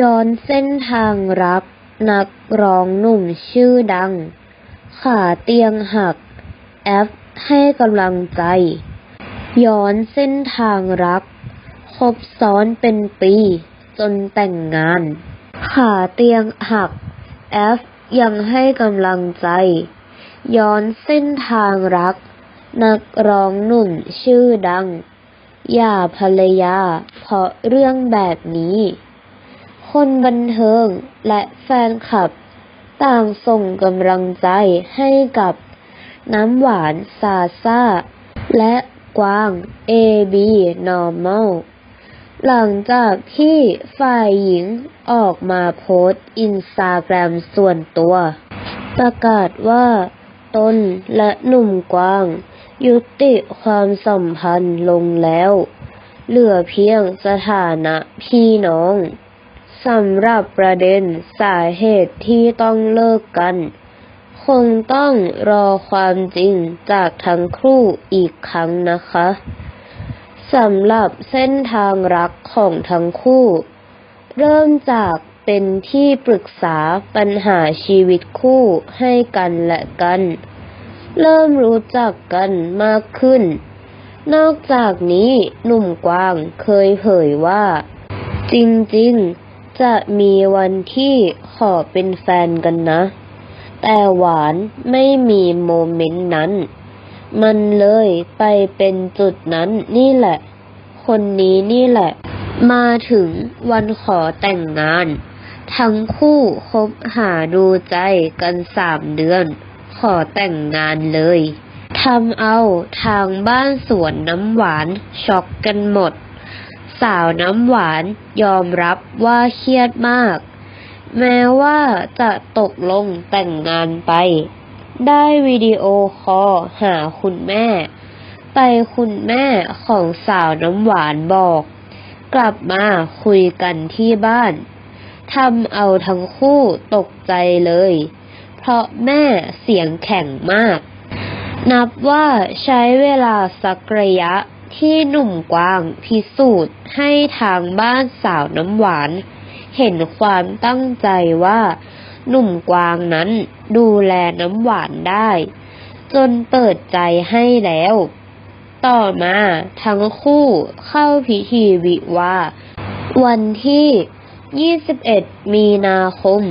ย้อนเส้นทางรัก นักร้องหนุ่มชื่อดัง ขาเตียงหัก แอฟให้กำลังใจ ย้อนเส้นทางรัก คบซ้อนเป็นปี จนแต่งงาน ขาเตียงหัก แอฟยังให้กำลังใจ ย้อนเส้นทางรัก นักร้องหนุ่มชื่อดัง อย่าภรรยา เพราะเรื่องแบบนี้ คนบันเทิงและแฟนคลับ ต่างส่งกำลังใจให้กับน้ำหวานซาซาและกวาง AB Normal หลังจากที่ฝ่ายหญิงออกมาโพสต์อินสตาแกรมส่วนตัว ประกาศว่าตนและหนุ่มกวาง ยุติความสัมพันธ์ลงแล้ว เหลือเพียงสถานะพี่น้อง สำหรับประเด็นสาเหตุที่ต้องเลิกกัน คงต้องรอความจริงจากทั้งคู่อีกครั้งนะคะสำหรับเส้นทางรักของทั้งคู่ เริ่มจากเป็นที่ปรึกษาปัญหาชีวิตคู่ให้กันและกัน เริ่มรู้จักกันมากขึ้น นอกจากนี้หนุ่มกวางเคยเผยว่า จริงๆ จะมีวันที่ขอเป็นแฟนกันนะ แต่หวานไม่มีโมเมนต์นั้น มันเลยไปเป็นจุดนั้นนี่แหละ คนนี้นี่แหละ มาถึงวันขอแต่งงาน ทั้งคู่คบหาดูใจกันสามเดือน ขอแต่งงานเลยทำเอาทางบ้านสวนน้ำหวานช็อกกันหมด สาวน้ำหวานยอมรับว่าเครียดมาก แม้ว่าจะตกลงแต่งงานไป ได้วิดีโอคอลหาคุณแม่ ไปคุณแม่ของสาวน้ำหวานบอก กลับมาคุยกันที่บ้านทำเอาทั้งคู่ตกใจเลย เพราะแม่เสียงแข็งมาก นับว่าใช้เวลาสักระยะ ที่หนุ่มกวางพิสูจน์ให้ทางบ้านสาวน้ำหวาน เห็นความตั้งใจว่า หนุ่มกวางนั้นดูแลน้ำหวานได้ จนเปิดใจให้แล้ว ต่อมาทั้งคู่เข้าพิธีวิวาวันที่ 21 มีนาคม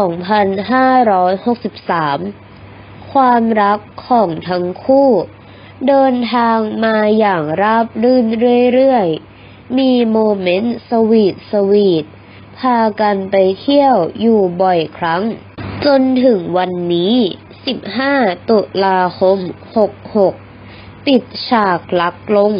2563 ความรักของทั้งคู่ เดินทางมาอย่างราบรื่นเรื่อยๆ มีโมเมนต์สวีทสวีท พากันไปเที่ยวอยู่บ่อยครั้ง จนถึงวันนี้ 15 ตุลาคม 66 ปิดฉากลักลง